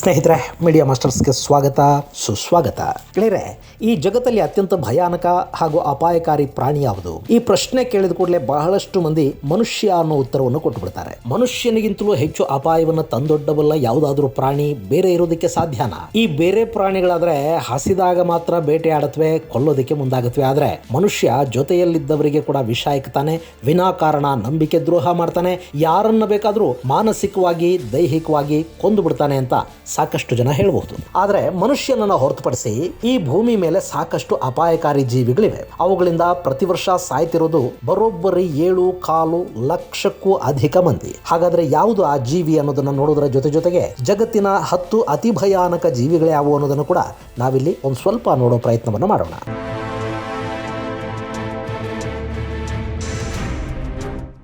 ಸ್ನೇಹಿತರೆ ಮೀಡಿಯಾ ಮಾಸ್ಟರ್ಸ್ಗೆ ಸ್ವಾಗತ, ಸುಸ್ವಾಗತ. ಗೆಳೆಯರೆ, ಈ ಜಗತ್ತಲ್ಲಿ ಅತ್ಯಂತ ಭಯಾನಕ ಹಾಗೂ ಅಪಾಯಕಾರಿ ಪ್ರಾಣಿ ಯಾವುದು? ಈ ಪ್ರಶ್ನೆ ಕೇಳಿದ ಕೂಡಲೇ ಬಹಳಷ್ಟು ಮಂದಿ ಮನುಷ್ಯ ಅನ್ನೋ ಉತ್ತರವನ್ನು ಕೊಟ್ಟು ಬಿಡ್ತಾರೆ ಮನುಷ್ಯನಿಗಿಂತಲೂ ಹೆಚ್ಚು ಅಪಾಯವನ್ನು ತಂದೊಡ್ಡಬಲ್ಲ ಯಾವುದಾದ್ರೂ ಪ್ರಾಣಿ ಬೇರೆ ಇರೋದಕ್ಕೆ ಸಾಧ್ಯನ? ಈ ಬೇರೆ ಪ್ರಾಣಿಗಳಾದ್ರೆ ಹಸಿದಾಗ ಮಾತ್ರ ಬೇಟೆ ಆಡತ್ವೆ, ಕೊಲ್ಲೋದಕ್ಕೆ ಮುಂದಾಗತ್ವೆ. ಆದ್ರೆ ಮನುಷ್ಯ ಜೊತೆಯಲ್ಲಿದ್ದವರಿಗೆ ಕೂಡ ವಿಷ ಇಕ್ತಾನೆ ವಿನಾಕಾರಣ ನಂಬಿಕೆ ದ್ರೋಹ ಮಾಡ್ತಾನೆ, ಯಾರನ್ನ ಬೇಕಾದರೂ ಮಾನಸಿಕವಾಗಿ, ದೈಹಿಕವಾಗಿ ಕೊಂದು ಬಿಡ್ತಾನೆ ಅಂತ ಸಾಕಷ್ಟು ಜನ ಹೇಳಬಹುದು ಆದರೆ ಮನುಷ್ಯನನ್ನ ಹೊರತುಪಡಿಸಿ ಈ ಭೂಮಿ ಮೇಲೆ ಸಾಕಷ್ಟು ಅಪಾಯಕಾರಿ ಜೀವಿಗಳಿವೆ. ಅವುಗಳಿಂದ ಪ್ರತಿ ವರ್ಷ ಸಾಯ್ತಿರೋದು ಬರೋಬ್ಬರಿ ಏಳು ಕಾಲು ಲಕ್ಷಕ್ಕೂ ಅಧಿಕ ಮಂದಿ. ಹಾಗಾದ್ರೆ ಯಾವುದು ಆ ಜೀವಿ ಅನ್ನೋದನ್ನ ನೋಡೋದರ ಜೊತೆ ಜೊತೆಗೆ ಜಗತ್ತಿನ ಹತ್ತು ಅತಿ ಭಯಾನಕ ಜೀವಿಗಳು ಯಾವುವು ಅನ್ನೋದನ್ನು ಕೂಡ ನಾವಿಲ್ಲಿ ಒಂದು ಸ್ವಲ್ಪ ನೋಡೋ ಪ್ರಯತ್ನವನ್ನು ಮಾಡೋಣ.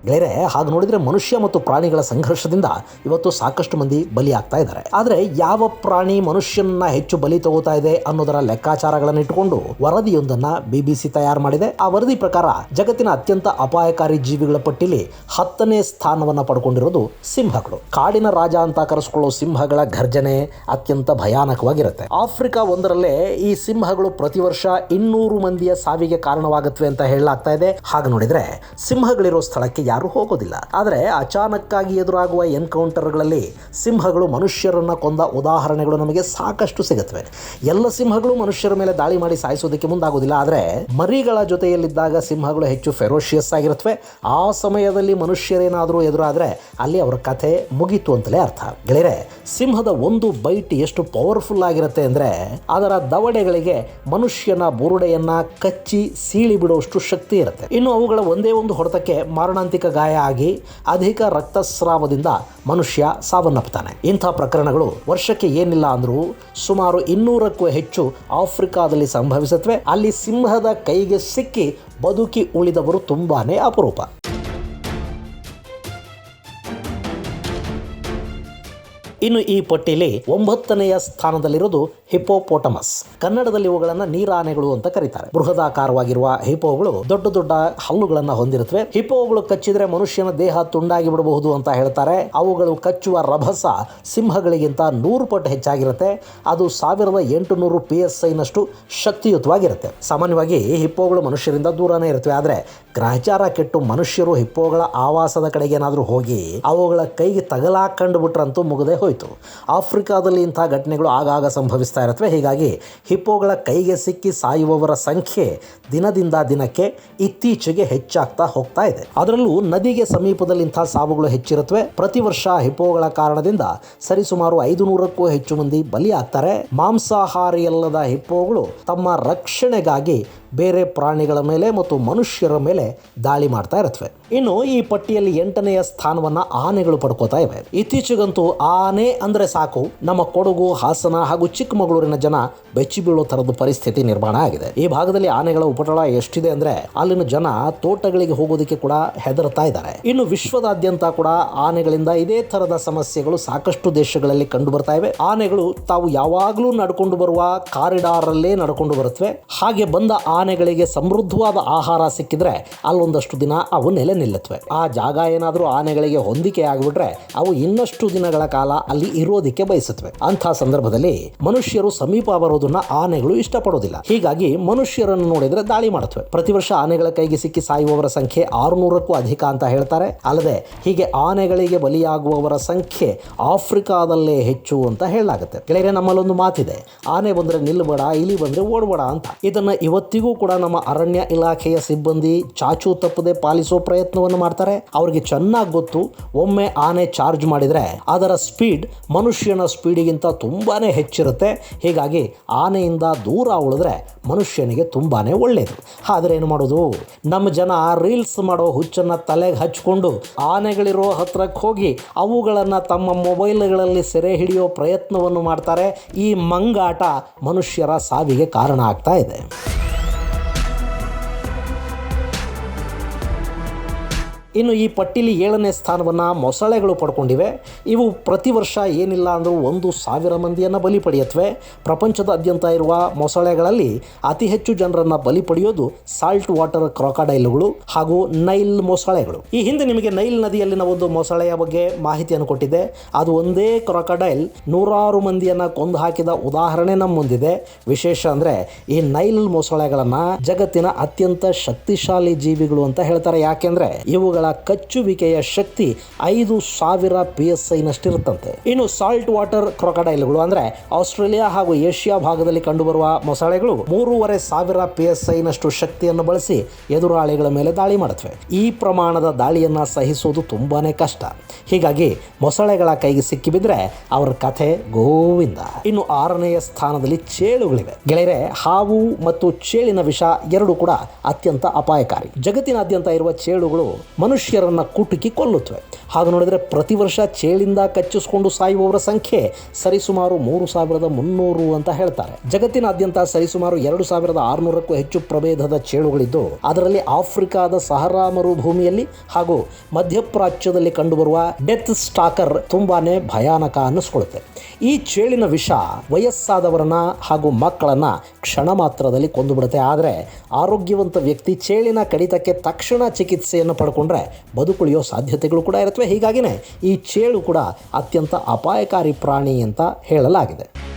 ಗೆಳೆಯರೆ ಹಾಗೆ ನೋಡಿದ್ರೆ ಮನುಷ್ಯ ಮತ್ತು ಪ್ರಾಣಿಗಳ ಸಂಘರ್ಷದಿಂದ ಇವತ್ತು ಸಾಕಷ್ಟು ಮಂದಿ ಬಲಿ ಆಗ್ತಾ ಇದ್ದಾರೆ. ಆದರೆ ಯಾವ ಪ್ರಾಣಿ ಮನುಷ್ಯನನ್ನ ಹೆಚ್ಚು ಬಲಿ ತಗೋತಾ ಇದೆ ಅನ್ನೋದರ ಲೆಕ್ಕಾಚಾರಗಳನ್ನು ಇಟ್ಟುಕೊಂಡು ವರದಿಯೊಂದನ್ನ ಬಿಬಿಸಿ ತಯಾರು ಮಾಡಿದೆ. ಆ ವರದಿ ಪ್ರಕಾರ ಜಗತ್ತಿನ ಅತ್ಯಂತ ಅಪಾಯಕಾರಿ ಜೀವಿಗಳ ಪಟ್ಟಿಲಿ ಹತ್ತನೇ ಸ್ಥಾನವನ್ನ ಪಡ್ಕೊಂಡಿರೋದು ಸಿಂಹಗಳು. ಕಾಡಿನ ರಾಜ ಅಂತ ಕರೆಸಿಕೊಳ್ಳೋ ಸಿಂಹಗಳ ಘರ್ಜನೆ ಅತ್ಯಂತ ಭಯಾನಕವಾಗಿರುತ್ತೆ. ಆಫ್ರಿಕಾ ಒಂದರಲ್ಲೇ ಈ ಸಿಂಹಗಳು ಪ್ರತಿ ವರ್ಷ ಇನ್ನೂರು ಮಂದಿಯ ಸಾವಿಗೆ ಕಾರಣವಾಗುತ್ತವೆ ಅಂತ ಹೇಳಲಾಗ್ತಾ ಇದೆ. ಹಾಗೆ ನೋಡಿದ್ರೆ ಸಿಂಹಗಳಿರೋ ಸ್ಥಳಕ್ಕೆ ಯಾರು ಹೋಗೋದಿಲ್ಲ. ಆದರೆ ಅಚಾನಕ್ಕಾಗಿ ಎದುರಾಗುವ ಎನ್ಕೌಂಟರ್ಗಳಲ್ಲಿ ಸಿಂಹಗಳು ಮನುಷ್ಯರನ್ನು ಕೊಂದ ಉದಾಹರಣೆಗಳು ನಮಗೆ ಸಾಕಷ್ಟು ಸಿಗುತ್ತವೆ. ಎಲ್ಲ ಸಿಂಹಗಳು ಮನುಷ್ಯರ ಮೇಲೆ ದಾಳಿ ಮಾಡಿ ಸಾಯಿಸೋದಕ್ಕೆ ಮುಂದಾಗೋದಿಲ್ಲ ಆದರೆ ಮರಿಗಳ ಜೊತೆಯಲ್ಲಿದ್ದಾಗ ಸಿಂಹಗಳು ಹೆಚ್ಚು ಫೆರೋಷಿಯಸ್ ಆಗಿರುತ್ತವೆ. ಆ ಸಮಯದಲ್ಲಿ ಮನುಷ್ಯರೇನಾದರೂ ಎದುರಾದರೆ ಅಲ್ಲಿ ಅವರ ಕಥೆ ಮುಗೀತು ಅಂತಲೇ ಅರ್ಥ. ಗೆಳೆಯರೆ, ಸಿಂಹದ ಒಂದು ಬೈಟ್ ಎಷ್ಟು ಪವರ್ಫುಲ್ ಆಗಿರುತ್ತೆ ಅಂದರೆ ಅದರ ದವಡೆಗಳಿಗೆ ಮನುಷ್ಯನ ಬುರುಡೆಯನ್ನು ಕಚ್ಚಿ ಸೀಳಿ ಬಿಡುವಷ್ಟು ಶಕ್ತಿ ಇರುತ್ತೆ. ಇನ್ನು ಅವುಗಳ ಒಂದೇ ಒಂದು ಹೊಡೆತಕ್ಕೆ ಮಾರಣಾಂತಿಕ ಗಾಯ ಆಗಿ ಅಧಿಕ ರಕ್ತಸ್ರಾವದಿಂದ ಮನುಷ್ಯ ಸಾವನ್ನಪ್ಪುತ್ತಾನೆ. ಇಂಥ ಪ್ರಕರಣಗಳು ವರ್ಷಕ್ಕೆ ಏನಿಲ್ಲ ಅಂದರೂ ಸುಮಾರು ಇನ್ನೂರಕ್ಕೂ ಹೆಚ್ಚು ಆಫ್ರಿಕಾದಲ್ಲಿ ಸಂಭವಿಸುತ್ತವೆ. ಅಲ್ಲಿ ಸಿಂಹದ ಕೈಗೆ ಸಿಕ್ಕಿ ಬದುಕಿ ಉಳಿದವರು ತುಂಬಾನೇ ಅಪರೂಪ. ಇನ್ನು ಈ ಪಟ್ಟಿಯಲ್ಲಿ ಒಂಬತ್ತನೆಯ ಸ್ಥಾನದಲ್ಲಿರೋದು ಹಿಪೋಪೋಟಮಸ್ ಕನ್ನಡದಲ್ಲಿ ಇವುಗಳನ್ನು ನೀರಾನೆಗಳು ಅಂತ ಕರೀತಾರೆ. ಬೃಹದಾಕಾರವಾಗಿರುವ ಹಿಪೋಗಳು ದೊಡ್ಡ ದೊಡ್ಡ ಹಲ್ಲುಗಳನ್ನು ಹೊಂದಿರುತ್ತವೆ. ಹಿಪೋಗಳು ಕಚ್ಚಿದ್ರೆ ಮನುಷ್ಯನ ದೇಹ ತುಂಡಾಗಿ ಬಿಡಬಹುದು ಅಂತ ಹೇಳ್ತಾರೆ. ಅವುಗಳು ಕಚ್ಚುವ ರಭಸ ಸಿಂಹಗಳಿಗಿಂತ ನೂರು ಪಟ್ಟು ಹೆಚ್ಚಾಗಿರುತ್ತೆ. ಅದು ಸಾವಿರದ ಎಂಟು ನೂರು ಪಿ ಎಸ್ ಐನಷ್ಟು ಶಕ್ತಿಯುತವಾಗಿರುತ್ತೆ. ಸಾಮಾನ್ಯವಾಗಿ ಹಿಪ್ಪೋಗಳು ಮನುಷ್ಯರಿಂದ ದೂರನೇ ಇರುತ್ತವೆ. ಆದರೆ ಗ್ರಹಚಾರ ಕೆಟ್ಟು ಮನುಷ್ಯರು ಹಿಪ್ಪೋಗಳ ಆವಾಸದ ಕಡೆಗೆ ಏನಾದರೂ ಹೋಗಿ ಅವುಗಳ ಕೈಗೆ ತಗಲಾಕಂಡು ಬಿಟ್ರಂತೂ ಮುಗದೆ ಹೋಯಿತು. ಆಫ್ರಿಕಾದಲ್ಲಿ ಇಂಥ ಘಟನೆಗಳು ಆಗಾಗ ಸಂಭವಿಸ್ತಾ ಇರುತ್ತವೆ. ಹೀಗಾಗಿ ಹಿಪ್ಪೋಗಳ ಕೈಗೆ ಸಿಕ್ಕಿ ಸಾಯುವವರ ಸಂಖ್ಯೆ ದಿನದಿಂದ ದಿನಕ್ಕೆ ಇತ್ತೀಚೆಗೆ ಹೆಚ್ಚಾಗ್ತಾ ಹೋಗ್ತಾ ಇದೆ. ಅದರಲ್ಲೂ ನದಿಗೆ ಸಮೀಪದಲ್ಲಿ ಇಂಥ ಸಾವುಗಳು ಹೆಚ್ಚಿರುತ್ತವೆ. ಪ್ರತಿ ವರ್ಷ ಹಿಪ್ಪೋಗಳ ಕಾರಣದಿಂದ ಸರಿಸುಮಾರು ಐದು ನೂರಕ್ಕೂ ಹೆಚ್ಚು ಮಂದಿ ಬಲಿಯಾಗ್ತಾರೆ. ಮಾಂಸಾಹಾರಿಯಲ್ಲದ ಹಿಪ್ಪೋಗಳು ತಮ್ಮ ರಕ್ಷಣೆಗಾಗಿ ಬೇರೆ ಪ್ರಾಣಿಗಳ ಮೇಲೆ ಮತ್ತು ಮನುಷ್ಯರ ಮೇಲೆ ದಾಳಿ ಮಾಡ್ತಾ ಇರುತ್ತವೆ. ಇನ್ನು ಈ ಪಟ್ಟಿಯಲ್ಲಿ ಎಂಟನೆಯ ಸ್ಥಾನವನ್ನ ಆನೆಗಳು ಪಡ್ಕೋತಾ ಇವೆ. ಇತ್ತೀಚೆಗಂತೂ ಆನೆ ಅಂದ್ರೆ ಸಾಕು, ನಮ್ಮ ಕೊಡಗು, ಹಾಸನ ಹಾಗೂ ಚಿಕ್ಕಮಗಳೂರಿನ ಜನ ಬೆಚ್ಚಿ ಬೀಳೋ ತರದ ಪರಿಸ್ಥಿತಿ ನಿರ್ಮಾಣ ಆಗಿದೆ. ಈ ಭಾಗದಲ್ಲಿ ಆನೆಗಳ ಉಪಟಳ ಎಷ್ಟಿದೆ ಅಂದ್ರೆ ಅಲ್ಲಿನ ಜನ ತೋಟಗಳಿಗೆ ಹೋಗೋದಕ್ಕೆ ಕೂಡ ಹೆದರ್ತಾ ಇದ್ದಾರೆ. ಇನ್ನು ವಿಶ್ವದಾದ್ಯಂತ ಕೂಡ ಆನೆಗಳಿಂದ ಇದೇ ತರದ ಸಮಸ್ಯೆಗಳು ಸಾಕಷ್ಟು ದೇಶಗಳಲ್ಲಿ ಕಂಡು ಬರ್ತಾ ಇವೆ. ಆನೆಗಳು ತಾವು ಯಾವಾಗಲೂ ನಡ್ಕೊಂಡು ಬರುವ ಕಾರಿಡಾರ್ ಅಲ್ಲೇ ನಡ್ಕೊಂಡು ಬರುತ್ತವೆ. ಹಾಗೆ ಬಂದ ಆನೆಗಳಿಗೆ ಸಮೃದ್ಧವಾದ ಆಹಾರ ಸಿಕ್ಕಿದ್ರೆ ಅಲ್ಲೊಂದಷ್ಟು ದಿನ ಅವು ನೆಲೆ ನಿಲ್ಲುತ್ತವೆ. ಆ ಜಾಗ ಏನಾದರೂ ಆನೆಗಳಿಗೆ ಹೊಂದಿಕೆ ಆಗಿಬಿಟ್ರೆ ಅವು ಇನ್ನಷ್ಟು ದಿನಗಳ ಕಾಲ ಅಲ್ಲಿ ಇರೋದಕ್ಕೆ ಬಯಸುತ್ತವೆ. ಅಂತಹ ಸಂದರ್ಭದಲ್ಲಿ ಮನುಷ್ಯರು ಸಮೀಪ ಬರೋದನ್ನ ಆನೆಗಳು ಇಷ್ಟಪಡೋದಿಲ್ಲ. ಹೀಗಾಗಿ ಮನುಷ್ಯರನ್ನು ನೋಡಿದ್ರೆ ದಾಳಿ ಮಾಡುತ್ತವೆ. ಪ್ರತಿ ವರ್ಷ ಆನೆಗಳ ಕೈಗೆ ಸಿಕ್ಕಿ ಸಾಯುವವರ ಸಂಖ್ಯೆ ಆರುನೂರಕ್ಕೂ ಅಧಿಕ ಅಂತ ಹೇಳ್ತಾರೆ. ಅಲ್ಲದೆ ಹೀಗೆ ಆನೆಗಳಿಗೆ ಬಲಿಯಾಗುವವರ ಸಂಖ್ಯೆ ಆಫ್ರಿಕಾದಲ್ಲೇ ಹೆಚ್ಚು ಅಂತ ಹೇಳಲಾಗುತ್ತೆ. ಗೆಳೆಯರೆ, ನಮ್ಮಲ್ಲೊಂದು ಮಾತಿದೆ. ಆನೆ ಬಂದ್ರೆ ನಿಲ್ಬೇಡ ಇಲಿ ಬಂದ್ರೆ ಓಡಬೇಡ ಅಂತ. ಇದನ್ನ ಇವತ್ತಿಗೂ ಕೂಡ ನಮ್ಮ ಅರಣ್ಯ ಇಲಾಖೆಯ ಸಿಬ್ಬಂದಿ ಚಾಚು ತಪ್ಪದೆ ಪಾಲಿಸೋ ಪ್ರಯತ್ನವನ್ನು ಮಾಡ್ತಾರೆ. ಅವ್ರಿಗೆ ಚೆನ್ನಾಗಿ ಗೊತ್ತು, ಒಮ್ಮೆ ಆನೆ ಚಾರ್ಜ್ ಮಾಡಿದರೆ ಅದರ ಸ್ಪೀಡ್ ಮನುಷ್ಯನ ಸ್ಪೀಡಿಗಿಂತ ತುಂಬಾ ಹೆಚ್ಚಿರುತ್ತೆ. ಹೀಗಾಗಿ ಆನೆಯಿಂದ ದೂರ ಉಳಿದ್ರೆ ಮನುಷ್ಯನಿಗೆ ತುಂಬಾ ಒಳ್ಳೆಯದು ಆದರೆ ಏನು ಮಾಡೋದು? ನಮ್ಮ ಜನ ರೀಲ್ಸ್ ಮಾಡೋ ಹುಚ್ಚನ್ನು ತಲೆಗೆ ಹಚ್ಕೊಂಡು ಆನೆಗಳಿರೋ ಹತ್ರಕ್ಕೆ ಹೋಗಿ ಅವುಗಳನ್ನು ತಮ್ಮ ಮೊಬೈಲ್ಗಳಲ್ಲಿ ಸೆರೆ ಹಿಡಿಯೋ ಪ್ರಯತ್ನವನ್ನು ಮಾಡ್ತಾರೆ. ಈ ಮಂಗಾಟ ಮನುಷ್ಯರ ಸಾವಿಗೆ ಕಾರಣ ಆಗ್ತಾ ಇದೆ. ಇನ್ನು ಈ ಪಟ್ಟಿಲಿ ಏಳನೇ ಸ್ಥಾನವನ್ನ ಮೊಸಳೆಗಳು ಪಡ್ಕೊಂಡಿವೆ. ಇವು ಪ್ರತಿ ವರ್ಷ ಏನಿಲ್ಲ ಅಂದರೂ ಒಂದು ಸಾವಿರ ಮಂದಿಯನ್ನು ಬಲಿ ಪಡೆಯತ್ವೆ ಪ್ರಪಂಚದಾದ್ಯಂತ ಇರುವ ಮೊಸಳೆಗಳಲ್ಲಿ ಅತಿ ಹೆಚ್ಚು ಜನರನ್ನು ಬಲಿ ಪಡೆಯೋದು ಸಾಲ್ಟ್ ವಾಟರ್ ಕ್ರಾಕಡೈಲ್ಗಳು ಹಾಗೂ ನೈಲ್ ಮೊಸಳೆಗಳು. ಈ ಹಿಂದೆ ನಿಮಗೆ ನೈಲ್ ನದಿಯಲ್ಲಿನ ಒಂದು ಮೊಸಳೆಯ ಬಗ್ಗೆ ಮಾಹಿತಿಯನ್ನು ಕೊಟ್ಟಿದೆ ಅದು ಒಂದೇ ಕ್ರಾಕಡೈಲ್ ನೂರಾರು ಮಂದಿಯನ್ನ ಕೊಂದು ಹಾಕಿದ ಉದಾಹರಣೆ ನಮ್ಮ ಮುಂದಿದೆ ವಿಶೇಷ ಅಂದ್ರೆ ಈ ನೈಲ್ ಮೊಸಳೆಗಳನ್ನು ಜಗತ್ತಿನ ಅತ್ಯಂತ ಶಕ್ತಿಶಾಲಿ ಜೀವಿಗಳು ಅಂತ ಹೇಳ್ತಾರೆ. ಯಾಕೆಂದ್ರೆ ಇವುಗಳ ಕಚ್ಚುವಿಕೆಯ ಶಕ್ತಿ ಐದು ಸಾವಿರ ಪಿ ಎಸ್ ಐನಷ್ಟಿರುತ್ತಂತೆ ಇನ್ನು ಸಾಲ್ಟ್ ವಾಟರ್ ಕ್ರೊಕಡೈಲ್ಗಳು ಅಂದ್ರೆ ಆಸ್ಟ್ರೇಲಿಯಾ ಹಾಗೂ ಏಷ್ಯಾ ಭಾಗದಲ್ಲಿ ಕಂಡುಬರುವ ಮೊಸಳೆಗಳು ಮೂರುವರೆ ಸಾವಿರ ಪಿ ಎಸ್ ಐನಷ್ಟು ಶಕ್ತಿಯನ್ನು ಬಳಸಿ ಎದುರಾಳಿಗಳ ಮೇಲೆ ದಾಳಿ ಮಾಡುತ್ತವೆ. ಈ ಪ್ರಮಾಣದ ದಾಳಿಯನ್ನ ಸಹಿಸುವುದು ತುಂಬಾನೇ ಕಷ್ಟ. ಹೀಗಾಗಿ ಮೊಸಳೆಗಳ ಕೈಗೆ ಸಿಕ್ಕಿಬಿದ್ರೆ ಅವರ ಕಥೆ ಗೋವಿಂದ. ಇನ್ನು ಆರನೆಯ ಸ್ಥಾನದಲ್ಲಿ ಚೇಳುಗಳಿವೆ. ಗೆಳೆಯರೆ, ಹಾವು ಮತ್ತು ಚೇಳಿನ ವಿಷ ಎರಡು ಕೂಡ ಅತ್ಯಂತ ಅಪಾಯಕಾರಿ. ಜಗತ್ತಿನಾದ್ಯಂತ ಇರುವ ಚೇಳುಗಳು ಮನುಷ್ಯರನ್ನ ಕುಟುಕಿ ಕೊಲ್ಲುತ್ತವೆ. ಹಾಗೆ ನೋಡಿದರೆ ಪ್ರತಿ ವರ್ಷ ಚೇಳಿಂದ ಕಚ್ಚಿಸಿಕೊಂಡು ಸಾಯುವವರ ಸಂಖ್ಯೆ ಸರಿಸುಮಾರು ಮೂರು ಸಾವಿರದ ಮುನ್ನೂರು ಅಂತ ಹೇಳ್ತಾರೆ. ಜಗತ್ತಿನಾದ್ಯಂತ ಸರಿಸುಮಾರು ಎರಡು ಸಾವಿರದ ಆರುನೂರಕ್ಕೂ ಹೆಚ್ಚು ಪ್ರಭೇದದ ಚೇಳುಗಳಿದ್ದು, ಅದರಲ್ಲಿ ಆಫ್ರಿಕಾದ ಸಹರಾ ಮರುಭೂಮಿಯಲ್ಲಿ ಹಾಗೂ ಮಧ್ಯಪ್ರಾಚ್ಯದಲ್ಲಿ ಕಂಡುಬರುವ ಡೆತ್ ಸ್ಟಾಕರ್ ತುಂಬಾನೇ ಭಯಾನಕ ಅನ್ನಿಸ್ಕೊಳ್ಳುತ್ತೆ. ಈ ಚೇಳಿನ ವಿಷ ವಯಸ್ಸಾದವರನ್ನ ಹಾಗೂ ಮಕ್ಕಳನ್ನ ಕ್ಷಣ ಮಾತ್ರದಲ್ಲಿ ಕೊಂದುಬಿಡುತ್ತೆ. ಆದರೆ ಆರೋಗ್ಯವಂತ ವ್ಯಕ್ತಿ ಚೇಳಿನ ಕಡಿತಕ್ಕೆ ತಕ್ಷಣ ಚಿಕಿತ್ಸೆಯನ್ನು ಪಡ್ಕೊಂಡ್ರೆ ಬದುಕುಳಿಯೋ ಸಾಧ್ಯತೆಗಳು ಕೂಡ ಇರುತ್ತವೆ. ಹೀಗಾಗಿನೇ ಈ ಚೇಳು ಕೂಡ ಅತ್ಯಂತ ಅಪಾಯಕಾರಿ ಪ್ರಾಣಿ ಅಂತ ಹೇಳಲಾಗಿದೆ.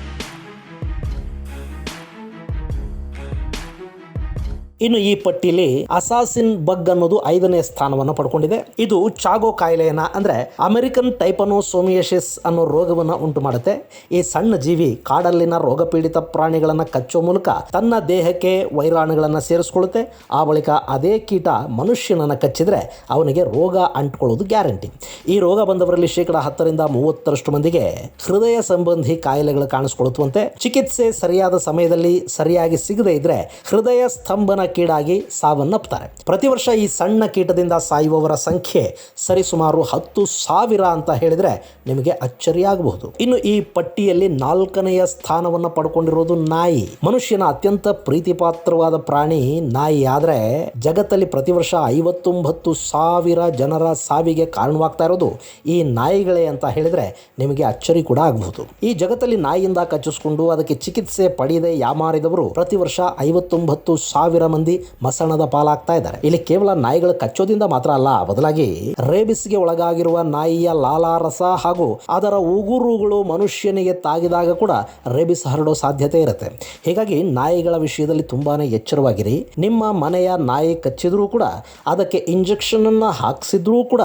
ಇನ್ನು ಈ ಪಟ್ಟಿಲಿ ಅಸಾಸಿನ್ ಬಗ್ ಅನ್ನೋದು ಐದನೇ ಸ್ಥಾನವನ್ನು ಪಡ್ಕೊಂಡಿದೆ. ಇದು ಚಾಗೋ ಕಾಯಿಲೆಯನ್ನ ಅಂದ್ರೆ ಅಮೆರಿಕನ್ ಟೈಪನೋಸೋಮಿಯಶಿಸ್ ಅನ್ನೋ ರೋಗವನ್ನು ಉಂಟು ಮಾಡುತ್ತೆ. ಈ ಸಣ್ಣ ಜೀವಿ ಕಾಡಲ್ಲಿನ ರೋಗಪೀಡಿತ ಪ್ರಾಣಿಗಳನ್ನು ಕಚ್ಚೋ ಮೂಲಕ ತನ್ನ ದೇಹಕ್ಕೆ ವೈರಾಣುಗಳನ್ನು ಸೇರಿಸ್ಕೊಳ್ಳುತ್ತೆ. ಆ ಬಳಿಕ ಅದೇ ಕೀಟ ಮನುಷ್ಯನನ್ನು ಕಚ್ಚಿದ್ರೆ ಅವನಿಗೆ ರೋಗ ಅಂಟ್ಕೊಳ್ಳೋದು ಗ್ಯಾರಂಟಿ. ಈ ರೋಗ ಬಂದವರಲ್ಲಿ ಶೇಕಡ ಹತ್ತರಿಂದ ಮೂವತ್ತರಷ್ಟು ಮಂದಿಗೆ ಹೃದಯ ಸಂಬಂಧಿ ಕಾಯಿಲೆಗಳು ಕಾಣಿಸ್ಕೊಳ್ಳುತ್ತಂತೆ ಚಿಕಿತ್ಸೆ ಸರಿಯಾದ ಸಮಯದಲ್ಲಿ ಸರಿಯಾಗಿ ಸಿಗದೇ ಇದ್ರೆ ಹೃದಯ ಸ್ತಂಭನ ಕೀಡಾಗಿ ಸಾವನ್ನಪ್ಪುತ್ತಾರೆ ಪ್ರತಿ ವರ್ಷ ಈ ಸಣ್ಣ ಕೀಟದಿಂದ ಸಾಯುವವರ ಸಂಖ್ಯೆ ಸರಿಸುಮಾರು ಹತ್ತು ಸಾವಿರ ಅಂತ ಹೇಳಿದ್ರೆ ನಿಮಗೆ ಅಚ್ಚರಿಯಾಗಬಹುದು. ಇನ್ನು ಈ ಪಟ್ಟಿಯಲ್ಲಿ ನಾಲ್ಕನೆಯ ಸ್ಥಾನವನ್ನು ಪಡ್ಕೊಂಡಿರೋದು ನಾಯಿ. ಮನುಷ್ಯನ ಅತ್ಯಂತ ಪ್ರೀತಿಪಾತ್ರವಾದ ಪ್ರಾಣಿ ನಾಯಿ ಆದರೆ ಜಗತ್ತಲ್ಲಿ ಪ್ರತಿ ವರ್ಷ ಐವತ್ತೊಂಬತ್ತು ಸಾವಿರ ಜನರ ಸಾವಿಗೆ ಕಾರಣವಾಗ್ತಾ ಇರೋದು ಈ ನಾಯಿಗಳೇ ಅಂತ ಹೇಳಿದ್ರೆ ನಿಮಗೆ ಅಚ್ಚರಿ ಕೂಡ ಆಗಬಹುದು. ಈ ಜಗತ್ತಲ್ಲಿ ನಾಯಿಯಿಂದ ಕಚ್ಚಿಸ್ಕೊಂಡು ಅದಕ್ಕೆ ಚಿಕಿತ್ಸೆ ಪಡೆಯದೆ ಯಾಮಾರಿದವರು ಪ್ರತಿ ವರ್ಷ ಐವತ್ತೊಂಬತ್ತು ಸಾವಿರ ಮಸಣದ ಪಾಲಾಗ್ತಾ ಇದ್ದಾರೆ. ಇಲ್ಲಿ ಕೇವಲ ನಾಯಿಗಳು ಕಚ್ಚೋದಿಂದ ಮಾತ್ರ ಅಲ್ಲ, ಬದಲಾಗಿ ರೇಬಿಸ್ಗೆ ಒಳಗಾಗಿರುವ ನಾಯಿಯ ಲಾಲಾರಸ ಹಾಗೂ ಅದರ ಉಗುರುಗಳು ಮನುಷ್ಯನಿಗೆ ತಾಗಿದಾಗ ಕೂಡ ರೇಬಿಸ್ ಹರಡೋ ಸಾಧ್ಯತೆ ಇರುತ್ತೆ. ಹೀಗಾಗಿ ನಾಯಿಗಳ ವಿಷಯದಲ್ಲಿ ತುಂಬಾನೇ ಎಚ್ಚರವಾಗಿರಿ. ನಿಮ್ಮ ಮನೆಯ ನಾಯಿ ಕಚ್ಚಿದ್ರೂ ಕೂಡ ಅದಕ್ಕೆ ಇಂಜೆಕ್ಷನ್ ಅನ್ನ ಹಾಕ್ಸಿದ್ರೂ ಕೂಡ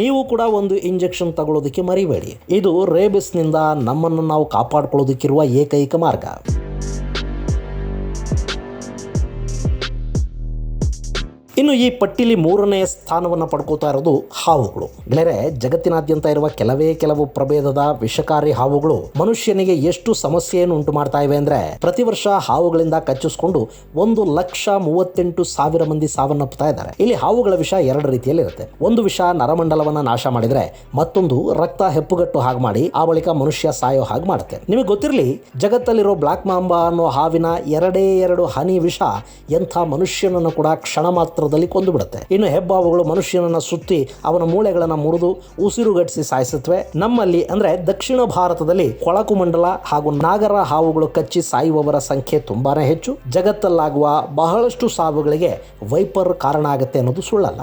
ನೀವು ಕೂಡ ಒಂದು ಇಂಜೆಕ್ಷನ್ ತಗೊಳ್ಳೋದಕ್ಕೆ ಮರಿಬೇಡಿ. ಇದು ರೇಬಿಸ್ನಿಂದ ನಮ್ಮನ್ನು ನಾವು ಕಾಪಾಡ್ಕೊಳ್ಳೋದಕ್ಕಿರುವ ಏಕೈಕ ಮಾರ್ಗ. ಇನ್ನು ಈ ಪಟ್ಟಿಲಿ ಮೂರನೇ ಸ್ಥಾನವನ್ನು ಪಡ್ಕೋತಾ ಇರೋದು ಹಾವುಗಳು. ಗೆಳೆಯರೆ, ಜಗತ್ತಿನಾದ್ಯಂತ ಇರುವ ಕೆಲವೇ ಕೆಲವು ಪ್ರಭೇದದ ವಿಷಕಾರಿ ಹಾವುಗಳು ಮನುಷ್ಯನಿಗೆ ಎಷ್ಟು ಸಮಸ್ಯೆಯನ್ನು ಉಂಟು ಮಾಡ್ತಾ ಇವೆ ಅಂದ್ರೆ ಪ್ರತಿ ವರ್ಷ ಹಾವುಗಳಿಂದ ಕಚ್ಚಿಸ್ಕೊಂಡು ಒಂದು ಲಕ್ಷ ಮೂವತ್ತೆಂಟು ಸಾವಿರ ಮಂದಿ ಸಾವನ್ನಪ್ಪುತ್ತಾ ಇದ್ದಾರೆ. ಇಲ್ಲಿ ಹಾವುಗಳ ವಿಷ ಎರಡು ರೀತಿಯಲ್ಲಿ ಇರುತ್ತೆ. ಒಂದು ವಿಷ ನರಮಂಡಲವನ್ನ ನಾಶ ಮಾಡಿದ್ರೆ ಮತ್ತೊಂದು ರಕ್ತ ಹೆಪ್ಪುಗಟ್ಟು ಹಾಗೆ ಮಾಡಿ ಆ ಬಳಿಕ ಮನುಷ್ಯ ಸಾಯೋ ಹಾಗೆ ಮಾಡುತ್ತೆ. ನಿಮಗೆ ಗೊತ್ತಿರಲಿ, ಜಗತ್ತಲ್ಲಿರೋ ಬ್ಲಾಕ್ ಮಾಂಬಾ ಅನ್ನೋ ಹಾವಿನ ಎರಡೇ ಎರಡು ಹನಿ ವಿಷ ಎಂಥ ಮನುಷ್ಯನನ್ನು ಕೂಡ ಕ್ಷಣ ಮಾತ್ರದಲ್ಲಿ ಕೊಂದು ಬಿಡುತ್ತೆ. ಇನ್ನು ಹೆಬ್ಬಾವುಗಳು ಮನುಷ್ಯನನ್ನ ಸುತ್ತಿ ಅವನ ಮೂಳೆಗಳನ್ನು ಮುರಿದು ಉಸಿರುಗಟ್ಟಿಸಿ ಸಾಯಿಸುತ್ತವೆ. ನಮ್ಮಲ್ಲಿ ಅಂದ್ರೆ ದಕ್ಷಿಣ ಭಾರತದಲ್ಲಿ ಕೊಳಕು ಮಂಡಲ ಹಾಗೂ ನಾಗರ ಹಾವುಗಳು ಕಚ್ಚಿ ಸಾಯುವವರ ಸಂಖ್ಯೆ ತುಂಬಾನೇ ಹೆಚ್ಚು. ಜಗತ್ತಲ್ಲಾಗುವ ಬಹಳಷ್ಟು ಸಾವುಗಳಿಗೆ ವೈಪರ್ ಕಾರಣ ಆಗುತ್ತೆ ಅನ್ನೋದು ಸುಳ್ಳಲ್ಲ.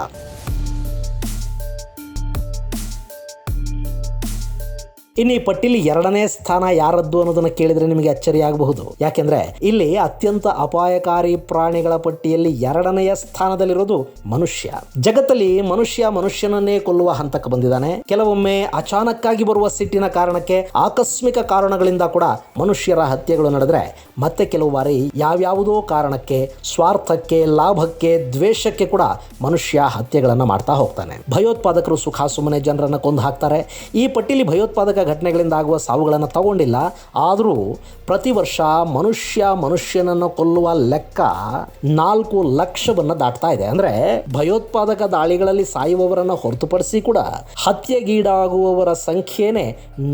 ಇನ್ನು ಈ ಪಟ್ಟಿಲಿ ಎರಡನೇ ಸ್ಥಾನ ಯಾರದ್ದು ಅನ್ನೋದನ್ನ ಕೇಳಿದ್ರೆ ನಿಮಗೆ ಅಚ್ಚರಿ ಆಗಬಹುದು. ಯಾಕೆಂದ್ರೆ ಇಲ್ಲಿ ಅತ್ಯಂತ ಅಪಾಯಕಾರಿ ಪ್ರಾಣಿಗಳ ಪಟ್ಟಿಯಲ್ಲಿ ಎರಡನೆಯ ಸ್ಥಾನದಲ್ಲಿರೋದು ಮನುಷ್ಯ. ಜಗತ್ತಲ್ಲಿ ಮನುಷ್ಯ ಮನುಷ್ಯನನ್ನೇ ಕೊಲ್ಲುವ ಹಂತಕ್ಕೆ ಬಂದಿದ್ದಾನೆ. ಕೆಲವೊಮ್ಮೆ ಅಚಾನಕ್ಕಾಗಿ ಬರುವ ಸಿಟ್ಟಿನ ಕಾರಣಕ್ಕೆ ಆಕಸ್ಮಿಕ ಕಾರಣಗಳಿಂದ ಕೂಡ ಮನುಷ್ಯರ ಹತ್ಯೆಗಳು ನಡೆದ್ರೆ ಮತ್ತೆ ಕೆಲವು ಬಾರಿ ಯಾವ್ಯಾವುದೋ ಕಾರಣಕ್ಕೆ, ಸ್ವಾರ್ಥಕ್ಕೆ, ಲಾಭಕ್ಕೆ, ದ್ವೇಷಕ್ಕೆ ಕೂಡ ಮನುಷ್ಯ ಹತ್ಯೆಗಳನ್ನು ಮಾಡ್ತಾ ಹೋಗ್ತಾನೆ. ಭಯೋತ್ಪಾದಕರು ಸುಖ ಸುಮ್ಮನೆ ಜನರನ್ನ ಕೊಂದು ಹಾಕ್ತಾರೆ. ಈ ಪಟ್ಟಿಲಿ ಭಯೋತ್ಪಾದಕ ಘಟನೆಗಳಿಂದ ಆಗುವ ಸಾವುಗಳನ್ನು ತಗೊಂಡಿಲ್ಲ. ಆದರೂ ಪ್ರತಿ ವರ್ಷ ಮನುಷ್ಯ ಮನುಷ್ಯನನ್ನು ಕೊಲ್ಲುವ ಲೆಕ್ಕ ನಾಲ್ಕು ಲಕ್ಷವನ್ನು ದಾಟ್ತಾ ಇದೆ. ಅಂದರೆ ಭಯೋತ್ಪಾದಕ ದಾಳಿಗಳಲ್ಲಿ ಸಾಯುವವರನ್ನು ಹೊರತುಪಡಿಸಿ ಕೂಡ ಹತ್ಯೆಗೀಡಾಗುವವರ ಸಂಖ್ಯೆನೇ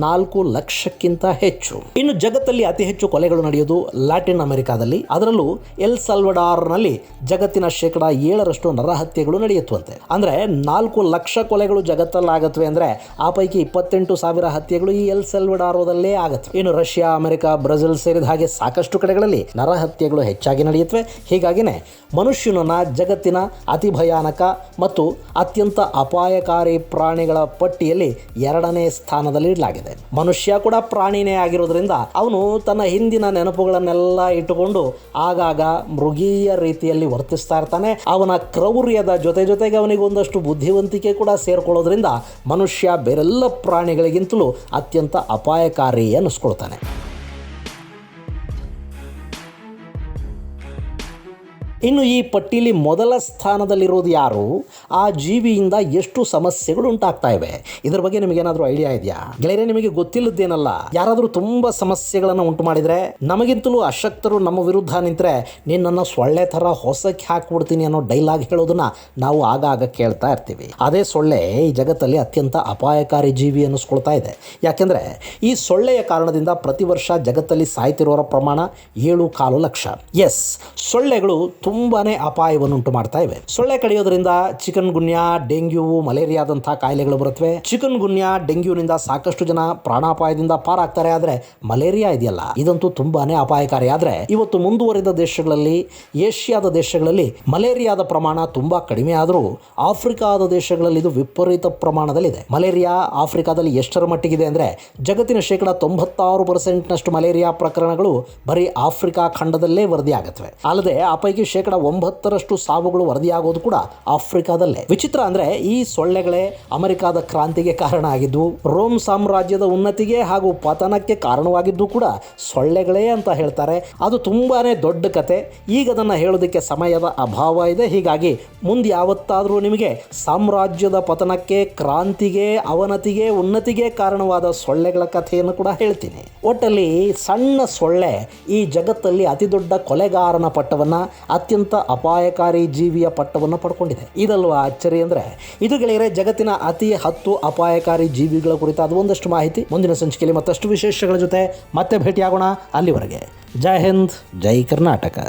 ನಾಲ್ಕು ಲಕ್ಷಕ್ಕಿಂತ ಹೆಚ್ಚು. ಇನ್ನು ಜಗತ್ತಲ್ಲಿ ಅತಿ ಹೆಚ್ಚು ಕೊಲೆಗಳು ನಡೆಯೋದು ಲ್ಯಾಟಿನ್ ಅಮೆರಿಕಾದಲ್ಲಿ. ಅದರಲ್ಲೂ ಎಲ್ ಸಲ್ವಡಾರ್ನಲ್ಲಿ ಜಗತ್ತಿನ ಶೇಕಡ ಏಳರಷ್ಟು ನರಹತ್ಯೆಗಳು ನಡೆಯುತ್ತವಂತೆ. ಅಂದ್ರೆ ನಾಲ್ಕು ಲಕ್ಷ ಕೊಲೆಗಳು ಜಗತ್ತಲ್ಲಾಗತ್ವೆ ಅಂದ್ರೆ ಆ ಪೈಕಿ ಇಪ್ಪತ್ತೆಂಟು ಸಾವಿರ ಹತ್ಯೆಗಳು ಈ ಎಲ್ ಸೆಲ್ವಡಾರೋದಲ್ಲೇ ಆಗುತ್ತೆ. ಇನ್ನು ರಷ್ಯಾ, ಅಮೆರಿಕ ಬ್ರೆಜಿಲ್ ಸೇರಿದ ಹಾಗೆ ಸಾಕಷ್ಟು ಕಡೆಗಳಲ್ಲಿ ನರಹತ್ಯೆಗಳು ಹೆಚ್ಚಾಗಿ ನಡೆಯುತ್ತವೆ. ಹೀಗಾಗಿನೇ ಮನುಷ್ಯನನ್ನ ಜಗತ್ತಿನ ಅತಿ ಭಯಾನಕ ಮತ್ತು ಅತ್ಯಂತ ಅಪಾಯಕಾರಿ ಪ್ರಾಣಿಗಳ ಪಟ್ಟಿಯಲ್ಲಿ ಎರಡನೇ ಸ್ಥಾನದಲ್ಲಿ ಇಡಲಾಗಿದೆ. ಮನುಷ್ಯ ಕೂಡ ಪ್ರಾಣಿನೇ ಆಗಿರೋದ್ರಿಂದ ಅವನು ತನ್ನ ಹಿಂದಿನ ನೆನಪುಗಳನ್ನೆಲ್ಲ ಇಟ್ಟುಕೊಂಡು ಆಗಾಗ ಮೃಗೀಯ ರೀತಿಯಲ್ಲಿ ವರ್ತಿಸ್ತಾ ಇರ್ತಾನೆ. ಅವನ ಕ್ರೌರ್ಯದ ಜೊತೆ ಜೊತೆಗೆ ಅವನಿಗೆ ಒಂದಷ್ಟು ಬುದ್ಧಿವಂತಿಕೆ ಕೂಡ ಸೇರ್ಕೊಳ್ಳೋದ್ರಿಂದ ಮನುಷ್ಯ ಬೇರೆಲ್ಲ ಪ್ರಾಣಿಗಳಿಗಿಂತಲೂ ಅತ್ಯಂತ ಅಪಾಯಕಾರಿ ಅನ್ನಿಸ್ಕೊಳ್ತಾನೆ ಇನ್ನು ಈ ಪಟ್ಟಿಲಿ ಮೊದಲ ಸ್ಥಾನದಲ್ಲಿರೋದು ಯಾರು? ಆ ಜೀವಿಯಿಂದ ಎಷ್ಟು ಸಮಸ್ಯೆಗಳು ಉಂಟಾಗ್ತಾ ಇವೆ? ಇದ್ರ ಬಗ್ಗೆ ನಿಮಗೇನಾದರೂ ಐಡಿಯಾ ಇದೆಯಾ? ಗೆಳೆಯರೇ, ನಿಮಗೆ ಗೊತ್ತಿಲ್ಲದೇನಲ್ಲ ಯಾರಾದರೂ ತುಂಬ ಸಮಸ್ಯೆಗಳನ್ನು ಉಂಟು ಮಾಡಿದರೆ, ನಮಗಿಂತಲೂ ಅಶಕ್ತರು ನಮ್ಮ ವಿರುದ್ಧ ನಿಂತರೆ, ನಿನ್ನನ್ನು ಸೊಳ್ಳೆ ಥರ ಹೊಸಕ್ಕೆ ಹಾಕ್ಬಿಡ್ತೀನಿ ಅನ್ನೋ ಡೈಲಾಗ್ ಹೇಳೋದನ್ನ ನಾವು ಆಗಾಗ ಕೇಳ್ತಾ ಇರ್ತೀವಿ. ಅದೇ ಸೊಳ್ಳೆ ಈ ಜಗತ್ತಲ್ಲಿ ಅತ್ಯಂತ ಅಪಾಯಕಾರಿ ಜೀವಿ ಅನ್ನಿಸ್ಕೊಳ್ತಾ ಇದೆ. ಯಾಕೆಂದರೆ, ಈ ಸೊಳ್ಳೆಯ ಕಾರಣದಿಂದ ಪ್ರತಿ ವರ್ಷ ಜಗತ್ತಲ್ಲಿ ಸಾಯ್ತಿರೋರ ಪ್ರಮಾಣ ಏಳು ಕಾಲು ಲಕ್ಷ. ಎಸ್ ಸೊಳ್ಳೆಗಳು ತುಂಬಾನೇ ಅಪಾಯವನ್ನುಂಟು ಮಾಡ್ತಾ ಇವೆ ಸೊಳ್ಳೆ ಕಡಿಯೋದ್ರಿಂದ ಚಿಕನ್ ಗುನ್ಯಾ, ಡೆಂಗ್ಯೂ ಮಲೇರಿಯಾದಂತಹ ಕಾಯಿಲೆಗಳು ಬರುತ್ತವೆ ಚಿಕನ್ ಗುನ್ಯಾ, ಡೆಂಗ್ಯೂನಿಂದ ಸಾಕಷ್ಟು ಜನ ಪ್ರಾಣಾಪಾಯದಿಂದ ಪಾರಾಗ್ತಾರೆ. ಆದರೆ ಮಲೇರಿಯಾ ಇದೆಯಲ್ಲ, ಇದಂತೂ ತುಂಬಾನೇ ಅಪಾಯಕಾರಿ. ಆದ್ರೆ ಇವತ್ತು ಮುಂದುವರಿದ ದೇಶಗಳಲ್ಲಿ, ಏಷ್ಯಾದ ದೇಶಗಳಲ್ಲಿ ಮಲೇರಿಯಾದ ಪ್ರಮಾಣ ತುಂಬಾ ಕಡಿಮೆ ಆದರೂ ಆಫ್ರಿಕಾದ ದೇಶಗಳಲ್ಲಿ ಇದು ವಿಪರೀತ ಪ್ರಮಾಣದಲ್ಲಿದೆ. ಮಲೇರಿಯಾ ಆಫ್ರಿಕಾದಲ್ಲಿ ಎಷ್ಟರ ಮಟ್ಟಿಗಿದೆ ಅಂದ್ರೆ ಜಗತ್ತಿನ ಶೇಕಡ ತೊಂಬತ್ತಾರು ಪರ್ಸೆಂಟ್ನಷ್ಟು ಮಲೇರಿಯಾ ಪ್ರಕರಣಗಳು ಬರೀ ಆಫ್ರಿಕಾ ಖಂಡದಲ್ಲೇ ವರದಿಯಾಗುತ್ತವೆ ಅಲ್ಲದೆ ಆ ಪೈಕಿ ಶೇಕಡ ಒಂಬತ್ತರಷ್ಟು ಸಾವುಗಳು ವರದಿಯಾಗೋದು ಕೂಡ ಆಫ್ರಿಕಾದಲ್ಲೇ. ವಿಚಿತ್ರ ಅಂದ್ರೆ ಈ ಸೊಳ್ಳೆಗಳೇ ಅಮೆರಿಕಾದ ಕ್ರಾಂತಿಗೆ ಕಾರಣ ಆಗಿದ್ದು, ರೋಮ್ ಸಾಮ್ರಾಜ್ಯದ ಉನ್ನತಿಗೆ ಹಾಗೂ ಪತನಕ್ಕೆ ಕಾರಣವಾಗಿದ್ದು ಕೂಡ ಸೊಳ್ಳೆಗಳೇ ಅಂತ ಹೇಳ್ತಾರೆ. ಅದು ತುಂಬಾನೇ ದೊಡ್ಡ ಕತೆ. ಈಗ ಅದನ್ನು ಹೇಳೋದಕ್ಕೆ ಸಮಯದ ಅಭಾವ ಇದೆ. ಹೀಗಾಗಿ ಮುಂದೆ ಯಾವತ್ತಾದರೂ ನಿಮಗೆ ಸಾಮ್ರಾಜ್ಯದ ಪತನಕ್ಕೆ, ಕ್ರಾಂತಿಗೆ, ಅವನತಿಗೆ, ಉನ್ನತಿಗೆ ಕಾರಣವಾದ ಸೊಳ್ಳೆಗಳ ಕಥೆಯನ್ನು ಕೂಡ ಹೇಳ್ತೀನಿ. ಒಟ್ಟಲ್ಲಿ ಸಣ್ಣ ಸೊಳ್ಳೆ ಈ ಜಗತ್ತಲ್ಲಿ ಅತಿ ದೊಡ್ಡ ಕೊಲೆಗಾರನ ಪಟ್ಟವನ್ನ ಅತ್ಯಂತ ಅಪಾಯಕಾರಿ ಜೀವಿಯ ಪಟ್ಟವನ್ನು ಪಡ್ಕೊಂಡಿದೆ. ಇದಲ್ವಾ ಅಚ್ಚರಿ ಅಂದರೆ, ಇದು ಗೆಳೆಯರೆ, ಜಗತ್ತಿನ ಅತಿ ಹತ್ತು ಅಪಾಯಕಾರಿ ಜೀವಿಗಳ ಕುರಿತಾದ ಒಂದಷ್ಟು ಮಾಹಿತಿ. ಮುಂದಿನ ಸಂಚಿಕೆಯಲ್ಲಿ ಮತ್ತಷ್ಟು ವಿಶೇಷಗಳ ಜೊತೆ ಮತ್ತೆ ಭೇಟಿಯಾಗೋಣ ಅಲ್ಲಿವರೆಗೆ. ಜೈ ಹಿಂದ್, ಜೈ ಕರ್ನಾಟಕ.